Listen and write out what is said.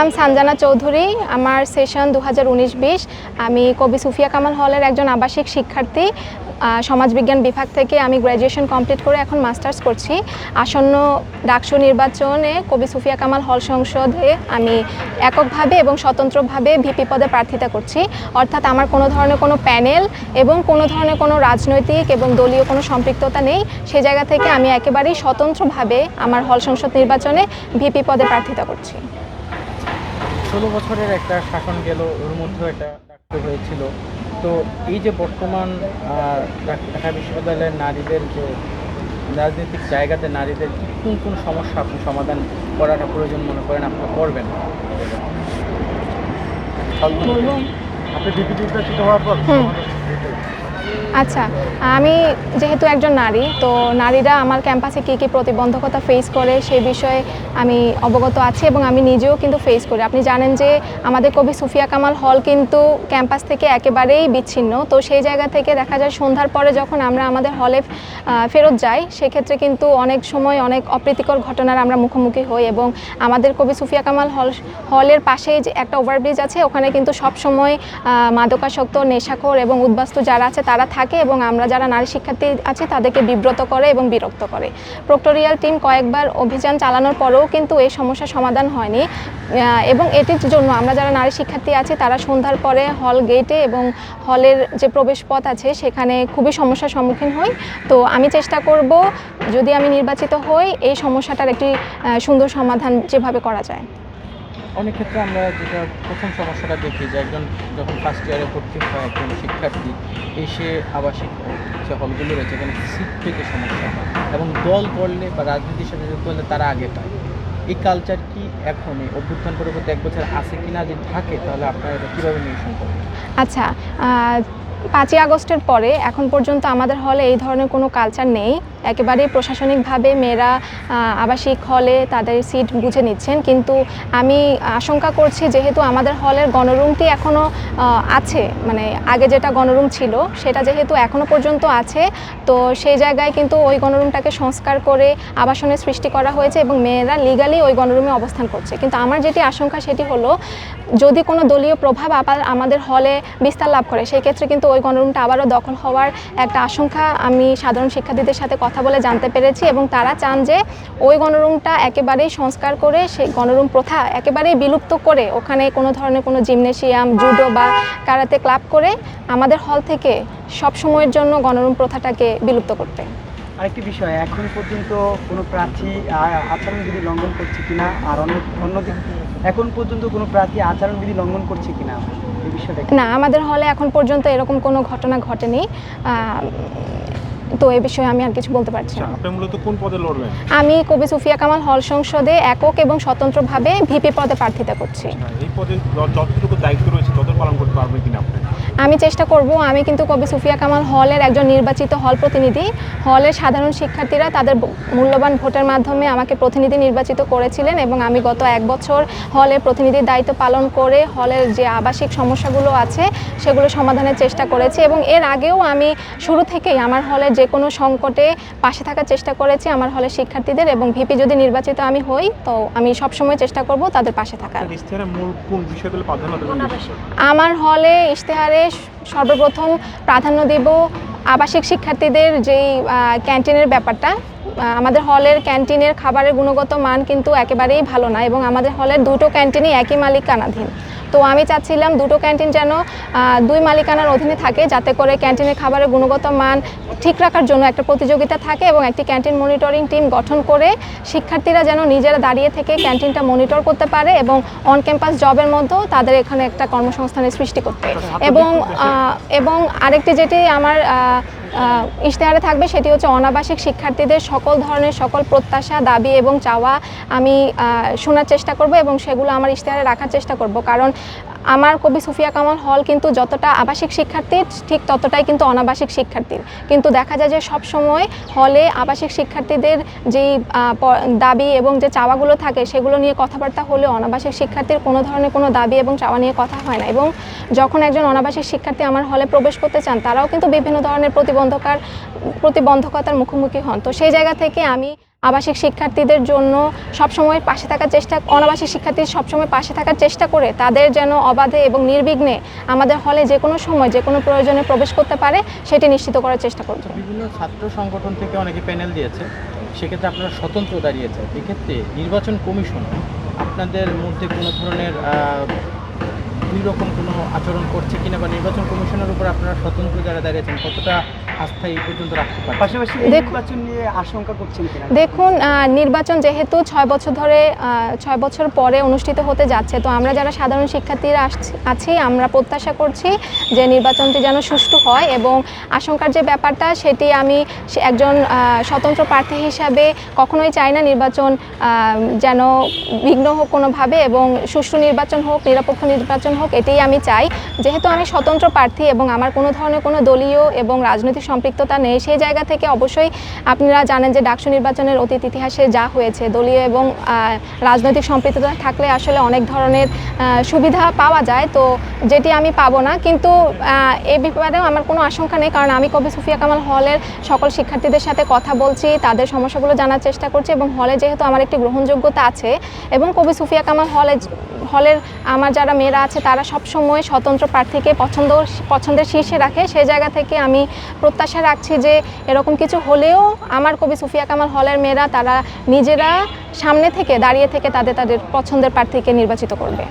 নাম সানজানা চৌধুরী। আমার সেশন দু হাজার আমি কবি সুফিয়া কামাল হলের একজন আবাসিক শিক্ষার্থী। সমাজবিজ্ঞান বিভাগ থেকে আমি গ্র্যাজুয়েশন কমপ্লিট করে এখন মাস্টার্স করছি। আসন্ন ডাকসু নির্বাচনে কবি সুফিয়া কামাল হল সংসদে আমি এককভাবে এবং স্বতন্ত্রভাবে ভিপি পদে প্রার্থিতা করছি। অর্থাৎ আমার কোনো ধরনের কোনো প্যানেল এবং কোনো ধরনের কোনো রাজনৈতিক এবং দলীয় কোনো সম্পৃক্ততা নেই। সে জায়গা থেকে আমি একেবারেই স্বতন্ত্রভাবে আমার হল সংসদ নির্বাচনে ভিপি পদে প্রার্থিতা করছি। ষোলো বছরের একটা শাসন গেল ওর মধ্যেও একটা ডাক্তার হয়েছিল। তো এই যে বর্তমান ঢাকা বিশ্ববিদ্যালয়ের নারীদের যে রাজনৈতিক জায়গাতে নারীদের কোন কোন সমস্যা আপনি সমাধান করাটা প্রয়োজন মনে করেন? আপনি করবেন? আপনি ডিপি নির্বাচিত হওয়ার পর। আচ্ছা আমি যেহেতু একজন নারী, তো নারীরা আমার ক্যাম্পাসে কী কী প্রতিবন্ধকতা ফেস করে সেই বিষয়ে আমি অবগত আছি এবং আমি নিজেও কিন্তু ফেস করি। আপনি জানেন যে আমাদের কবি সুফিয়া কামাল হল কিন্তু ক্যাম্পাস থেকে একেবারেই বিচ্ছিন্ন। তো সেই জায়গা থেকে দেখা যায় সন্ধ্যার পরে যখন আমরা আমাদের হলে ফেরত যাই, সেক্ষেত্রে কিন্তু অনেক সময় অনেক অপ্রীতিকর ঘটনার আমরা মুখোমুখি হই এবং আমাদের কবি সুফিয়া কামাল হল, হলের পাশেই যে একটা ওভারব্রিজ আছে, ওখানে কিন্তু সব সময় মাদকাসক্ত, নেশাখোর এবং উদ্বাস্তু যারা আছে, তারা থাকে এবং আমরা যারা নারী শিক্ষার্থী আছি, তাদেরকে বিব্রত করে এবং বিরক্ত করে। প্রক্টোরিয়াল টিম কয়েকবার অভিযান চালানোর পরেও কিন্তু এই সমস্যার সমাধান হয়নি। এবং এটির জন্য আমরা যারা নারী শিক্ষার্থী আছি, তারা সন্ধ্যার পরে হল গেটে এবং হলের যে প্রবেশ পথ আছে, সেখানে খুবই সমস্যার সম্মুখীন হই। তো আমি চেষ্টা করব, যদি আমি নির্বাচিত হই, এই সমস্যাটার একটি সুন্দর সমাধান যেভাবে করা যায়। অনেক ক্ষেত্রে আমরা যেটা প্রথম সমস্যাটা দেখি যে একজন যখন ফার্স্ট ইয়ারে ভর্তি হয় একজন শিক্ষার্থী এসে আবাসিক যে হলগুলো রয়েছে, এখানে সিট পেতে সমস্যা হয়। এবং দল করলে বা রাজনীতির সাথে যুক্ত হলে তারা আগে পায়। এই কালচার কি এখন অভ্যুত্থান পরবর্তী এক বছর আছে কি না যদি থাকে, তাহলে আপনারা এটা কীভাবে নিরসন করবেন? আচ্ছা পাঁচই আগস্টের পরে এখন পর্যন্ত আমাদের হলে এই ধরনের কোনো কালচার নেই। একেবারেই প্রশাসনিকভাবে মেয়েরা আবাসিক হলে তাদের সিট বুঝে নিচ্ছেন। কিন্তু আমি আশঙ্কা করছি যেহেতু আমাদের হলের গণরুমটি এখনও আছে মানে আগে যেটা গণরুম ছিল সেটা যেহেতু এখনও পর্যন্ত আছে, তো সেই জায়গায় কিন্তু ওই গণরুমটাকে সংস্কার করে আবাসনের সৃষ্টি করা হয়েছে এবং মেয়েরা লিগালি ওই গণরুমে অবস্থান করছে। কিন্তু আমার যেটি আশঙ্কা সেটি হলো, যদি কোনো দলীয় প্রভাব আবার আমাদের হলে বিস্তার লাভ করে, সেই ক্ষেত্রে কিন্তু ওই গণরুমটা আবারও দখল হওয়ার একটা আশঙ্কা আমি সাধারণ শিক্ষার্থীদের সাথে কথা বলে জানতে পেরেছি এবং তারা চান যে ওই গণরুমটা একেবারেই সংস্কার করে সেই গণরুম প্রথা একেবারেই বিলুপ্ত করে ওখানে কোনো ধরনের কোনো জিমনেশিয়াম জুডো বা কারাতে ক্লাব করে আমাদের হল থেকে সব সময়ের জন্য গণরুম প্রথাটাকে বিলুপ্ত করতে। আরেকটি বিষয় এখন পর্যন্ত কোনো প্রার্থী আচরণবিধি লঙ্ঘন করছে কিনা আর অন্য অন্যদিক এখন পর্যন্ত কোনো প্রার্থী আচরণবিধি লঙ্ঘন করছে কিনা? না আমাদের হলে এখন পর্যন্ত এরকম কোনো ঘটনা ঘটেনি। তো এ বিষয়ে আমি আর কিছু বলতে পারছি না। আচ্ছা, আপনি মূলত কোন পদে লড়বেন আমি কবি সুফিয়া কামাল হল সংসদে একক এবং স্বতন্ত্রভাবে ভিপি পদে প্রার্থিতা করছি। হ্যাঁ, এই পদে যতটুকু দায়িত্ব রয়েছে তত পালন করতে পারবেন কিনা আপনি? আমি চেষ্টা করব আমি কিন্তু কবি সুফিয়া কামাল হলের একজন নির্বাচিত হল প্রতিনিধি। হলের সাধারণ শিক্ষার্থীরা তাদের মূল্যবান ভোটের মাধ্যমে আমাকে প্রতিনিধি নির্বাচিত করেছিলেন এবং আমি গত এক বছর হলের প্রতিনিধির দায়িত্ব পালন করে হলের যে আবাসিক সমস্যাগুলো আছে সেগুলো সমাধানের চেষ্টা করেছি এবং এর আগেও আমি শুরু থেকেই আমার হলের যে কোনো সংকটে পাশে থাকার চেষ্টা করেছি আমার হলের শিক্ষার্থীদের এবং ভিপি যদি নির্বাচিত আমি হই তো আমি সবসময় চেষ্টা করব তাদের পাশে থাকার? আমার হলে ইশতেহারে সর্বপ্রথম প্রাধান্য দেব আবাসিক শিক্ষার্থীদের যেই ক্যান্টিনের ব্যাপারটা। আমাদের হলের ক্যান্টিনের খাবারের গুণগত মান কিন্তু একেবারেই ভালো না এবং আমাদের হলের দুটো ক্যান্টিনই একই মালিকানাধীন। তো আমি চাচ্ছিলাম দুটো ক্যান্টিন যেন দুই মালিকানার অধীনে থাকে যাতে করে ক্যান্টিনের খাবারের গুণগত মান ঠিক রাখার জন্য একটা প্রতিযোগিতা থাকে এবং একটি ক্যান্টিন মনিটরিং টিম গঠন করে শিক্ষার্থীরা যেন নিজেরা দাঁড়িয়ে থেকে ক্যান্টিনটা মনিটর করতে পারে এবং অন ক্যাম্পাস জবের মধ্যেও তাদের এখানে একটা কর্মসংস্থানের সৃষ্টি করতে। এবং এবং আরেকটি যেটি আমার ইশতেহারে থাকবে সেটি হচ্ছে অনাবাসিক শিক্ষার্থীদের সকল ধরনের সকল প্রত্যাশা, দাবি এবং চাওয়া আমি শোনার চেষ্টা করব এবং সেগুলো আমার ইশতেহারে রাখার চেষ্টা করব। কারণ আমার কবি সুফিয়া কামাল হল কিন্তু যতটা আবাসিক শিক্ষার্থীর, ঠিক ততটাই কিন্তু অনাবাসিক শিক্ষার্থীর। কিন্তু দেখা যায় যে সব সময় হলে আবাসিক শিক্ষার্থীদের যেই দাবি এবং যে চাওয়াগুলো থাকে সেগুলো নিয়ে কথাবার্তা হলে অনাবাসিক শিক্ষার্থীর কোনো ধরনের কোনো দাবি এবং চাওয়া নিয়ে কথা হয় না। এবং যখন একজন অনাবাসিক শিক্ষার্থী আমার হলে প্রবেশ করতে চান, তারাও কিন্তু বিভিন্ন ধরনের প্রতিবন্ধকার প্রতিবন্ধকতার মুখোমুখি হন। তো সেই জায়গা থেকে আমি আবাসিক শিক্ষার্থীদের জন্য সবসময় পাশে থাকার চেষ্টা, অনাবাসিক শিক্ষার্থী সবসময় পাশে থাকার চেষ্টা করে তাদের যেন অবাধে এবং নির্বিঘ্নে আমাদের হলে যে কোনো সময়, যে কোনো প্রয়োজনে প্রবেশ করতে পারে, সেটি নিশ্চিত করার চেষ্টা করব। বিভিন্ন ছাত্র সংগঠন থেকে অনেকে প্যানেল দিয়েছে। সেক্ষেত্রে আপনারা স্বতন্ত্র দাঁড়িয়েছে এক্ষেত্রে নির্বাচন কমিশন আপনাদের মধ্যে কোনো ধরনের দুই রকম কোনো আচরণ করছে কিনা বা নির্বাচন কমিশনের উপর আপনারা স্বতন্ত্র যারা দাঁড়িয়েছেন কতটা আস্থা এই পর্যন্ত রাখতে পারছেন? পাশাপাশি নির্বাচন নিয়ে আশঙ্কা করছেন কিনা? দেখুন নির্বাচন যেহেতু ছয় বছর ধরে ছয় বছর পরে অনুষ্ঠিত হতে যাচ্ছে তো আমরা যারা সাধারণ শিক্ষার্থীরা আসছি- আছি আমরা প্রত্যাশা করছি যে নির্বাচনটি যেন সুষ্ঠু হয় এবং আশঙ্কার যে ব্যাপারটা সেটি আমি একজন স্বতন্ত্র প্রার্থী হিসাবে কখনোই চাই না নির্বাচন যেন বিঘ্ন হোক কোনোভাবে এবং সুষ্ঠু নির্বাচন হোক নিরপেক্ষ নির্বাচন হোক, এটাই আমি চাই। যেহেতু আমি স্বতন্ত্র প্রার্থী এবং আমার কোনো ধরনের কোনো দলীয় এবং রাজনৈতিক সম্পৃক্ততা নেই, সেই জায়গা থেকে অবশ্যই আপনারা জানেন যে ডাকসু নির্বাচনের অতীত ইতিহাসে যা হয়েছে, দলীয় এবং রাজনৈতিক সম্পৃক্ততা থাকলে আসলে অনেক ধরনের সুবিধা পাওয়া যায়। তো যেটি আমি পাবো না, কিন্তু এ ব্যাপারেও আমার কোনো আশঙ্কা নেই, কারণ আমি কবি সুফিয়া কামাল হলের সকল শিক্ষার্থীদের সাথে কথা বলছি, তাদের সমস্যাগুলো জানার চেষ্টা করছি এবং হলে যেহেতু আমার একটি গ্রহণযোগ্যতা আছে এবং কবি সুফিয়া কামাল হলে, হলের আমার যারা মেয়েরা আছে তারা সবসময় স্বতন্ত্র প্রার্থীকে পছন্দ, পছন্দের শীর্ষে রাখে। সেই জায়গা থেকে আমি প্রত্যাশা রাখছি যে এরকম কিছু হলেও আমার কবি সুফিয়া কামাল হলের মেয়েরা, তারা নিজেরা সামনে থেকে, দাঁড়িয়ে থেকে তাদের তাদের পছন্দের প্রার্থীকে নির্বাচিত করবে।